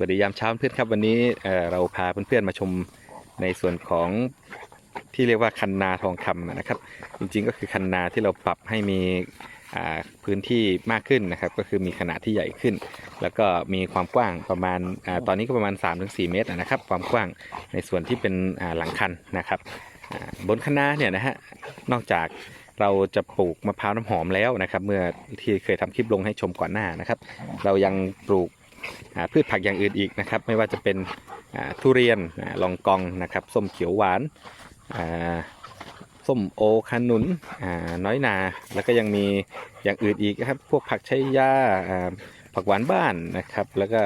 วัสดียามเช้าเพื่อนครับวันนี้เเราพาเพื่อนๆมาชมในส่วนของที่เรียกว่าคันนาทองคำนะครับ จริงๆก็คือคันนาที่เราปรับให้มีพื้นที่มากขึ้นนะครับ ก็คือมีขนาดที่ใหญ่ขึ้น แล้วก็มีความกว้างประมาณอาตอนนี้ก็ประมาณ 3-4 เมตรนะครับ ความกว้างในส่วนที่เป็นหลังคันนะครับบนคันนาเนี่ยนะฮะนอกจากเราจะปลูกมะพร้าวน้ำหอมแล้วนะครับ เมื่อที่เคยทำคลิปลงให้ชมก่อนหน้านะครับ เรายังปลูก พืชผักอย่างอื่นอีกนะครับ ไม่ว่าจะเป็นทุเรียนลองกองนะครับส้มเขียวหวานส้มโอขนุนน้อยนา แล้วก็ยังมีอย่างอื่นอีกครับ พวกผักใช้ยาอ่าผักหวานบ้านนะครับ แล้วก็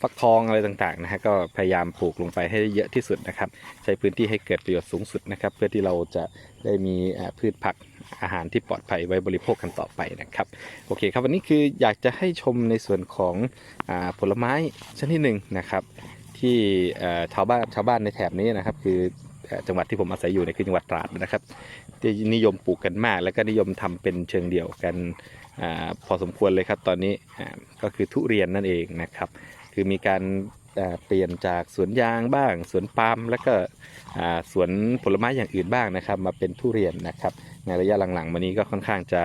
ฟักทองอะไรต่างๆนะฮะก็พยายามปลูกลงไปให้เยอะที่สุดนะครับ ใช้พื้นที่ให้เกิดประโยชน์สูงสุดนะครับ เพื่อที่เราจะได้มีพืชผัก อาหารที่ปลอดภัยไว้บริโภคกันต่อไปนะครับโอเคครับวันนี้คืออยากจะให้ชมในส่วนของอผลไม้ชนิดหนึ่งนะครับที่ชาวบ้านชาวบ้านในแถบนี้นะครับ คือจังหวัดที่ผมอาศัยอยู่เนี่ยคือจังหวัดตราดนะครับที่นิยมปลูกกันมาก แล้วก็นิยมทำเป็นเชิงเดี่ยวกันอพอสมควรเลยครับตอนนี้ก็คือทุเรียนนั่นเองนะครับ คือมีการเปลี่ยนจากสวนยางบ้าง สวนปาล์มแล้วก็สวนผลไม้อย่างอื่นบ้างนะครับ มาเป็นทุเรียนนะครับ ในระยะหลังๆมานี้ก็ค่อนข้างจะ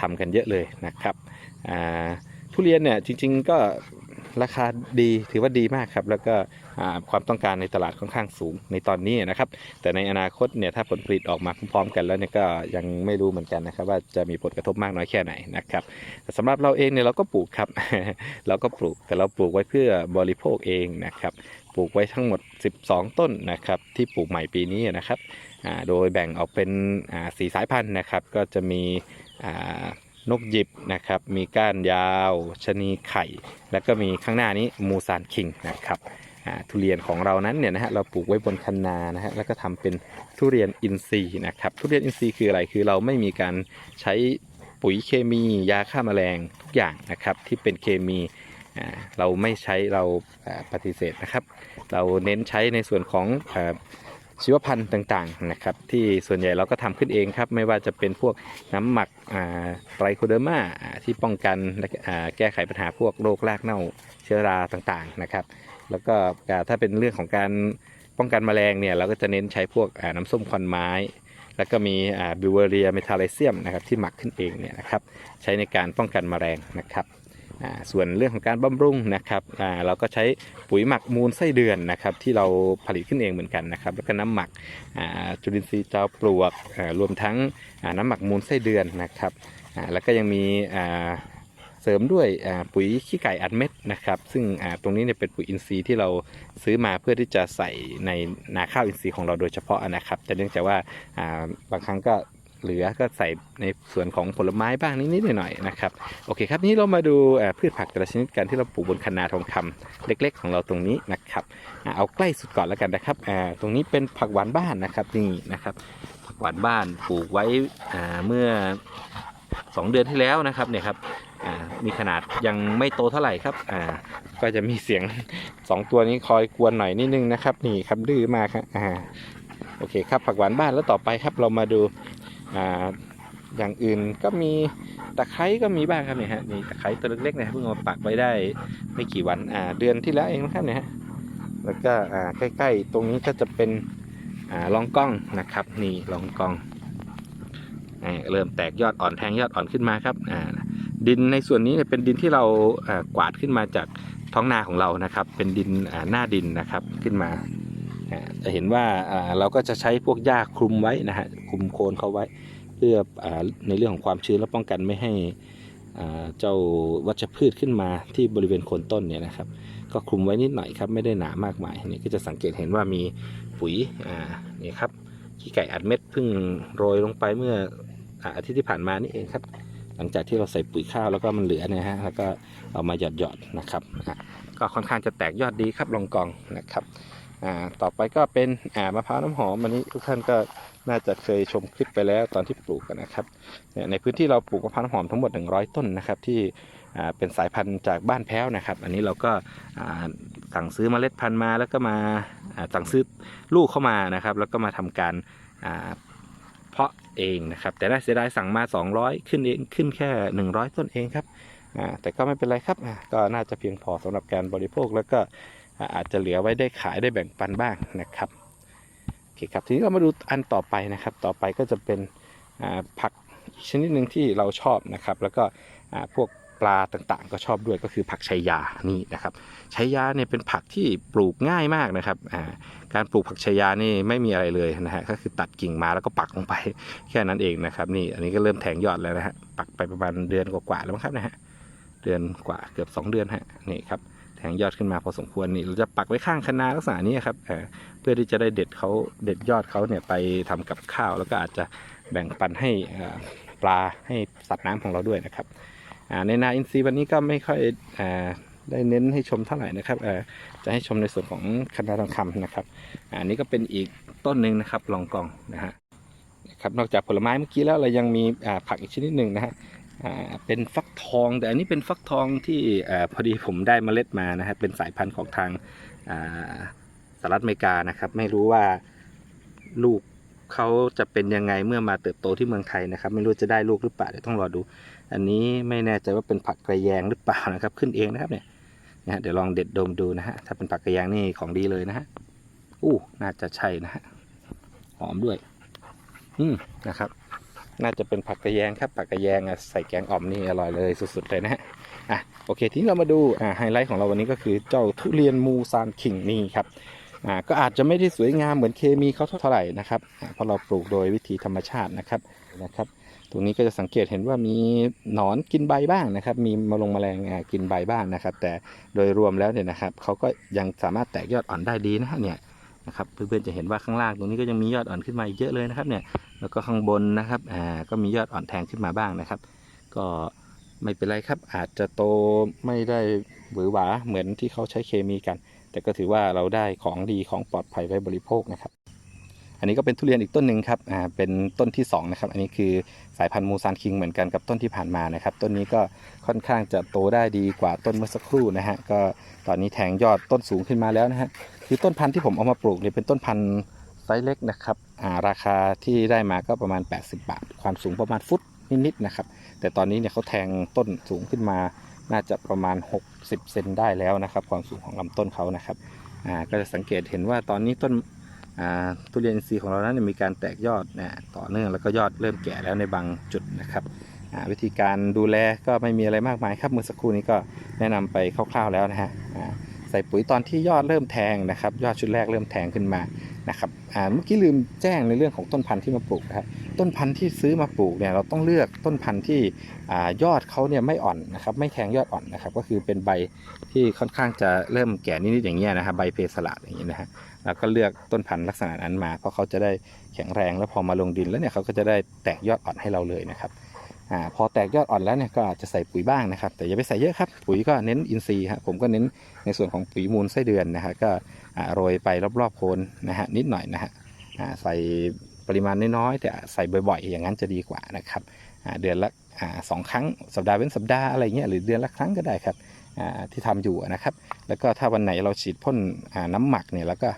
ทำทำกันเยอะเลยนะครับทุเรียนเนี่ยจริงๆก็ ราคาดีถือว่าดีมากครับ แล้วก็ความต้องการในตลาดค่อนข้างสูงในตอนนี้นะครับ แต่ในอนาคตเนี่ยถ้าผลผลิตออกมาพร้อมๆกันแล้วเนี่ยก็ยังไม่รู้เหมือนกันนะครับ ว่าจะมีผลกระทบมากน้อยแค่ไหนนะครับแต่สำหรับเราเองเนี่ยเราก็ปลูกครับ เราก็ปลูกแต่เราปลูกไว้เพื่อบริโภคเองนะครับปลูกไว้ทั้งหมด 12 ต้นนะครับที่ปลูกใหม่ปีนี้นะครับโดยแบ่งออกเป็นสีสายพันธุ์นะครับ ก็จะมีอ่า นกหยิบนะครับ มีก้านยาวชนีไข่ แล้วก็มีข้างหน้านี้มูซานคิงนะครับทุเรียนของเรานั้นเนี่ยนะฮะเราปลูกไว้บนคันนานะฮะแล้วก็ทำเป็นทุเรียนอินทรีย์นะครับ ทุเรียนอินทรีย์คืออะไรคือเราไม่มีการใช้ปุ๋ยเคมียาฆ่าแมลงทุกอย่างนะครับ ที่เป็นเคมีเราไม่ใช้เราปฏิเสธนะครับ เราเน้นใช้ในส่วนของ ชีวพันธุ์ต่างๆนะครับ ที่ส่วนใหญ่เราก็ทำขึ้นเองครับ ไม่ว่าจะเป็นพวกน้ำหมักไตรโคเดอร์มาที่ป้องกันและแก้ไขปัญหาพวกโรครากเน่าเชื้อราต่างๆนะครับ แล้วก็ถ้าเป็นเรื่องของการป้องกันแมลงเนี่ยเราก็จะเน้นใช้พวกน้ำส้มควันไม้ แล้วก็มีบิวเวอเรียเมทาลเซียมนะครับที่หมักขึ้นเองเนี่ยนะครับใช้ในการป้องกันแมลงนะครับ ส่วนเรื่องของการบำรุงนะครับเราก็ใช้ปุ๋ยหมักมูลไส้เดือนนะครับที่เราผลิตขึ้นเองเหมือนกันนะครับแล้วก็น้ำหมักจุลินทรีย์เจ้าปลวกรวมทั้งน้ำหมักมูลไส้เดือนนะครับแล้วก็ยังมีเสริมด้วยปุ๋ยขี้ไก่อัดเม็ดนะครับซึ่งตรงนี้เนี่ยเป็นปุ๋ยอินทรีย์ที่เราซื้อมาเพื่อที่จะใส่ในนาข้าวอินทรีย์ของเราโดยเฉพาะนะครับแต่เนื่องจากว่าบางครั้งก็ เหลือก็ใส่ในส่วนของผลไม้บ้างนิดๆหน่อยๆนะครับโอเคครับนี้เรามาดูพืชผักแต่ละชนิดกันที่เราปลูกบนคันนาทองคำเล็ก ๆ ของเราตรงนี้นะครับเอาใกล้สุดก่อนแล้วกันนะครับตรงนี้เป็นผักหวานบ้านนะครับนี่นะครับผักหวานบ้านปลูกไว้เมื่อ 2 เดือนที่แล้วนะครับเนี่ยครับมีขนาดยังไม่โตเท่าไหร่ครับอ่าก็จะมีเสียง 2 ตัวนี้คอยกวนหน่อยนิดนึงนะครับนี่ครับดื้อมากครับอ่าโอเคครับผักหวานบ้านแล้วต่อไปครับเรามาดู อ่าอย่างอื่นก็มีตะไคร้ก็มีบ้างครับเนี่ยฮะนี่ตะไคร้ตัวเล็กๆเนี่ยเพิ่งเอามาปักไว้ได้ไม่กี่วันอ่าเดือนที่แล้วเองนะครับเนี่ยฮะแล้วก็อ่าใกล้ๆ ตรงนี้ก็จะเป็นอ่าลองกล้องนะครับ นี่ลองกล้องอ่าเริ่มแตกยอดอ่อนแทงยอดอ่อนขึ้นมาครับอ่าดินในส่วนนี้เนี่ยเป็นดินที่เราอ่ากวาดขึ้นมาจากท้องนาของเรานะครับ เป็นดินอ่าหน้าดินนะครับขึ้นมาอ่า จะเห็นว่าเราก็จะใช้พวกหญ้าคลุมไว้นะฮะคลุมโคนเขาไว้ เพื่ออในเรื่องของความชื้นและป้องกันไม่ให้เจ้าวัชพืชขึ้นมาที่บริเวณโคนต้นเนี่ยนะครับ ก็คลุมไว้นิดหน่อยครับไม่ได้หนามากมายนี่ก็จะสังเกตเห็นว่ามีปุ๋ยนี่ครับขี้ไก่อัดเม็ดพิ่งโรยลงไปเมื่ออาทิตย์ที่ผ่านมานี่เองครับ หลังจากที่เราใส่ปุ๋ยข้าวแล้วก็มันเหลือเนี่ยฮะแล้วก็เอามาหยอดหยอดๆนะครับก็ค่อนข้างจะแตกยอดดีครับลองกองนะครับ อ่าต่อไปก็เป็นอ่ามะพร้าวน้ำหอมอันนี้ทุกท่านก็น่าจะเคยชมคลิปไปแล้วตอนที่ปลูกกันนะครับเนี่ยในพื้นที่เราปลูกมะพร้าวน้ำหอมทั้งหมด 100 ต้นนะครับที่อ่าเป็นสายพันธุ์จากบ้านแพ้วนะครับ อันนี้เราก็อ่าสั่งซื้อเมล็ดพันธุ์มาแล้วก็มาอ่าสั่งซื้อลูกเข้ามานะครับ แล้วก็มาทำการอ่าเพาะเองนะครับ แต่ได้เสียดายสั่งมา 200 ขึ้นเองขึ้นแค่ 100 ต้นเองครับอ่าแต่ก็ไม่เป็นไรครับก็น่าจะเพียงพอสำหรับการบริโภคแล้วก็ อาจจะเหลือไว้ได้ขายได้แบ่งปันบ้างนะครับโอเคครับทีนี้เรามาดูอันต่อไปนะครับ ต่อไปก็จะเป็นผักชนิดหนึ่งที่เราชอบนะครับ แล้วก็พวกปลาต่างๆ ก็ชอบด้วยก็คือผักชัยยานี่นะครับชัยยาเนี่ยเป็นผักที่ปลูกง่ายมากนะครับการปลูกผักชัยยานี่ไม่มีอะไรเลยนะฮะก็คือตัดกิ่งมาแล้วก็ปักลงไปแค่นั้นเองนะครับนี่อันนี้ก็เริ่มแทงยอดแล้วนะฮะปักไปประมาณเดือนกว่าๆแล้วมั้งครับนะฮะเดือนกว่าเกือบ 2 เดือนฮะนี่ครับ แทงยอดขึ้นมาพอสมควรนี่เราจะปักไว้ข้างคะนาลักษณะนี้ครับเพื่อที่จะได้เด็ดเขาเด็ดยอดเขาเนี่ยไปทำกับข้าว แล้วก็อาจจะแบ่งปันให้ปลาให้สัตว์น้ำของเราด้วยนะครับในนาอินทรีย์วันนี้ก็ไม่ค่อยอได้เน้นให้ชมเท่าไหร่นะครับจะให้ชมในส่วนของคณะทองคำนะครับอันนี้ก็เป็นอีกต้นหนึ่งนะครับลองกองนะฮะครับนอกจากผลไม้เมื่อกี้แล้วเรายังมีผักอีกชนิดหนึ่งนะฮะ เป็นฟักทองแต่อันนี้เป็นฟักทองที่อพอดีผมได้เมล็ดมานะฮะเป็นสายพันธุ์ของทางสหรัฐอเมริกานะครับ ไม่รู้ว่าลูกเขาจะเป็นยังไงเมื่อมาเติบโตที่เมืองไทยนะครับ ไม่รู้จะได้ลูกหรือเปล่าเดี๋ยวต้องรอดู อันนี้ไม่แน่ใจว่าเป็นผักกระแยงหรือเปล่านะครับ ขึ้นเองนะครับเนี่ยนะฮะเดี๋ยวลองเด็ดดมดูนะฮะถ้าเป็นผักกระแยงนี่ของดีเลยนะฮะอู้น่าจะใช่นะฮะหอมด้วย อืมนะครับ น่าจะเป็นผักกระแยงครับผักกระแยงใส่แกงอ่อมนี่อร่อยเลยสุดๆเลยนะฮะอะโอเคทีนี้เรามาดูอ่าไฮไลท์ของเราวันนี้ก็คือเจ้าทุเรียนมูซานคิงนี่ครับอ่าก็อาจจะไม่ได้สวยงามเหมือนเคมีเขาเท่าไหร่นะครับเพราะเราปลูกโดยวิธีธรรมชาตินะครับนะครับ ตรงนี้ก็จะสังเกตเห็นว่ามีหนอนกินใบบ้างนะครับ มีมาลงแมลงกินใบบ้างนะครับ แต่โดยรวมแล้วเนี่ยนะครับเขาก็ยังสามารถแตกยอดอ่อนได้ดีนะฮะเนี่ยนะครับเพื่อนๆจะเห็นว่าข้างล่างตรงนี้ก็ยังมียอดอ่อนขึ้นมาอีกเยอะเลยนะครับเนี่ย แล้วก็ข้างบนนะครับอ่าก็มียอดอ่อนแทงขึ้นมาบ้างนะครับ ก็ไม่เป็นไรครับ อาจจะโตไม่ได้หวือหวาเหมือนที่เขาใช้เคมีกัน แต่ก็ถือว่าเราได้ของดีของปลอดภัยไว้บริโภคนะครับ อันนี้ก็เป็นทุเรียนอีกต้นหนึ่งครับอ่าเป็นต้นที่สองนะครับอันนี้คือสายพันธุ์มูซานคิงเหมือนกันกับต้นที่ผ่านมานะครับ ต้นนี้ก็ค่อนข้างจะโตได้ดีกว่าต้นเมื่อสักครู่นะฮะก็ตอนนี้แทงยอดต้นสูงขึ้นมาแล้วนะฮะคือต้นพันธุ์ที่ผมเอามาปลูกเนี่ยเป็นต้นพันธุ์ ไซส์เล็กนะครับาราคาที่ได้มาก็ประมาณ 80 บาท ความสูงประมาณฟุตนิดๆนะครับ แต่ตอนนี้เนี่ยเขาแทงต้นสูงขึ้นมา น่าจะประมาณ 60 เซนได้แล้วนะครับ ความสูงของลำต้นเขานะครับอ่าก็จะสังเกตเห็นว่าตอนนี้ต้นอ่าทุเรียนอินทรีย์ของเรานั้นเนยมีการแตกยอดนะต่อเนื่องแล้วก็ยอดเริ่มแก่แล้วในบางจุดนะครับอ่าวิธีการดูแลก็ไม่มีอะไรมากมายครับเมื่อสักครู่นี้ก็แนะนำไปคร่าวๆแล้วนะฮะอ่าใส่ปุ๋ยตอนที่ยอดเริ่มแทงนะครับ ยอดชุดแรกเริ่มแทงขึ้นมา นะครับเมื่อกี้ลืมแจ้งในเรื่องของต้นพันธุ์ที่มาปลูกนะครับต้นพันธุ์ที่ซื้อมาปลูกเนี่ยเราต้องเลือกต้นพันธุ์ที่ยอดเขาเนี่ยไม่อ่อนนะครับไม่แทงยอดอ่อนนะครับก็คือเป็นใบที่ค่อนข้างจะเริ่มแก่นิดๆอย่างเงี้ยนะครับใบเพสลาดอย่างเงี้ยนะฮะแล้วก็เลือกต้นพันธุ์ลักษณะนั้นมา เพราะเขาจะได้แข็งแรงแล้วพอมาลงดินแล้วเนี่ยเขาก็จะได้แตกยอดอ่อนให้เราเลยนะครับ อ่าพอแตกยอดอ่อนแล้วเนี่ยก็อาจจะใส่ปุ๋ยบ้างนะครับ แต่อย่าไปใส่เยอะครับ ปุ๋ยก็เน้นอินทรีย์ครับผมก็เน้นในส่วนของปุ๋ยมูลไส้เดือนนะฮะก็โรยไปรอบๆโคนนะฮะนิดหน่อยนะฮะใส่ปริมาณน้อยๆแต่ใส่บ่อยๆ อย่างนั้นจะดีกว่านะครับเดือนละสองครั้งสัปดาห์เว้นสัปดาห์อะไรเงี้ยหรือเดือนละครั้งก็ได้ครับที่ทำอยู่นะครับ แล้วก็ถ้าวันไหนเราฉีดพ่นน้ำหมักเนี่ยแล้วก็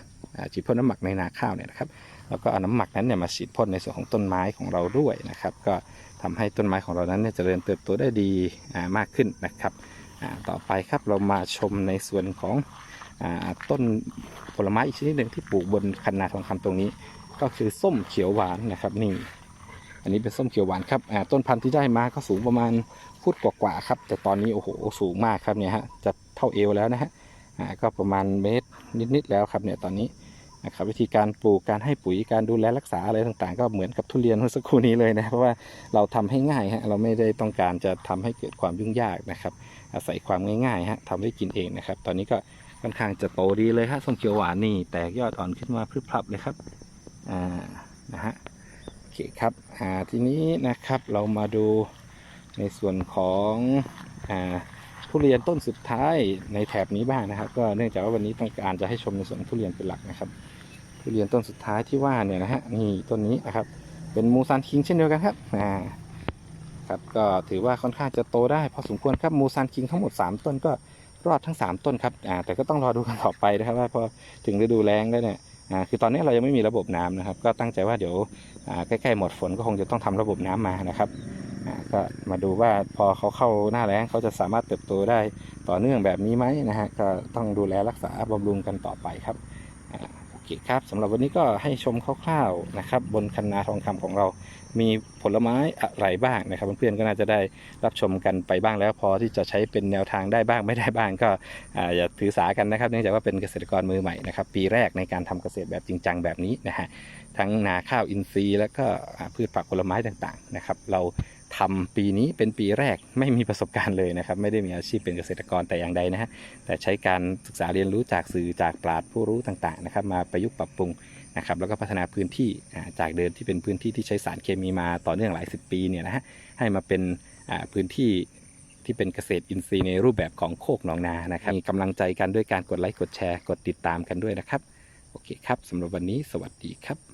ฉีดพ่นน้ำหมักในนาข้าวเนี่ยนะครับแล้วก็เอาน้ำหมักนั้นเนี่ยมาฉีดพ่นในส่วนของต้นไม้ของเราด้วยนะครับ ก็ ทำให้ต้นไม้ของเรานั้นเนี่ยเจริญเติบโตได้ดีอ่ามากขึ้นนะครับอ่าต่อไปครับเรามาชมในส่วนของอาต้นผลไม้อีกชนิดหนึ่งที่ปลูกบนคันนาทองคำตรงนี้ ก็คือส้มเขียวหวานนะครับนี่อันนี้เป็นส้มเขียวหวานครับอ่าต้นพันธุ์ที่ได้มาก็สูงประมาณฟุตกว่าๆครับ แต่ตอนนี้โอ้โหสูงมากครับเนี่ยฮะจะเท่าเอวแล้วนะฮะอ่าก็ประมาณเมตรนิดๆแล้วครับเนี่ยตอนนี้ นะครับวิธีการปลูกการให้ปุ๋ยการดูแลรักษาอะไรต่างๆ ก็เหมือนกับทุเรียนเมื่อสักครู่นี้เลยนะเพราะว่าเราทำให้ง่ายฮะเราไม่ได้ต้องการจะทำให้เกิดความยุ่งยากนะครับอาศัยความง่ายๆฮะทำให้กินเองนะครับ ตอนนี้ก็ค่อนข้างจะโตดีเลยฮะส้มเขียวหวานนี่แตกยอดอ่อนขึ้นมาพรึบพรับเลยครับอ่านะฮะโอเคครับอ่าทีนี้นะครับเรามาดูในส่วนของอ่า ทุเรียนต้นสุดท้ายในแถบนี้บ้างนะครับ ก็เนื่องจากว่าวันนี้ต้องการจะให้ชมในส่วนทุเรียนเป็นหลักนะครับ ทุเรียนต้นสุดท้ายที่ว่าเนี่ยนะฮะนี่ต้นนี้นะครับ เป็นมูซานคิงเช่นเดียวกันครับอ่าครับก็ถือว่าค่อนข้างจะโตได้พอสมควรครับมูซานคิงทั้งหมด 3 ต้นก็รอดทั้ง 3 ต้นครับอ่าแต่ก็ต้องรอดูกันต่อไปนะครับว่าพอถึงฤดูแล้งแล้วเนี่ยอ่าคือตอนนี้เรายังไม่มีระบบน้ำนะครับ ก็ตั้งใจว่าเดี๋ยวอ่าใกล้ๆหมดฝนก็คงจะต้องทำระบบน้ำมานะครับ ก็มาดูว่าพอเขาเข้าหน้าแล้งเขาจะสามารถเติบโตได้ต่อเนื่องแบบนี้ไหมนะฮะก็ต้องดูแลรักษาบำรุงกันต่อไปครับโอเคครับสำหรับวันนี้ก็ให้ชมคร่าวๆนะครับ บนคันนาทองคำของเรา มีผลไม้อะไรบ้างนะครับ เพื่อนๆก็น่าจะได้รับชมกันไปบ้างแล้ว พอที่จะใช้เป็นแนวทางได้บ้างไม่ได้บ้างก็อ่าอย่าถือสากันนะครับ เนื่องจากว่าเป็นเกษตรกรมือใหม่นะครับ ปีแรกในการทำเกษตรแบบจริงจังแบบนี้นะฮะทั้งนาข้าวอินทรีย์ แล้วก็พืชผักผลไม้ต่างๆนะครับ เรา ทำปีนี้เป็นปีแรกไม่มีประสบการณ์เลยนะครับ ไม่ได้มีอาชีพเป็นเกษตรกรแต่อย่างใดนะฮะแต่ใช้การศึกษาเรียนรู้จากสื่อจากปราชญ์ผู้รู้ต่างๆนะครับมาประยุกต์ปรับปรุงนะครับแล้วก็พัฒนาพื้นที่จากเดิมที่เป็นพื้นที่ที่ใช้สารเคมีมาต่อเนื่องหลายสิบปีเนี่ยนะฮะให้มาเป็นพื้นที่ที่เป็นเกษตรอินทรีย์ในรูปแบบของโคกหนองนานะครับมีกำลังใจกันด้วยการกดไลค์กดแชร์กดติดตามกันด้วยนะครับ โอเคครับสำหรับวันนี้สวัสดีครับ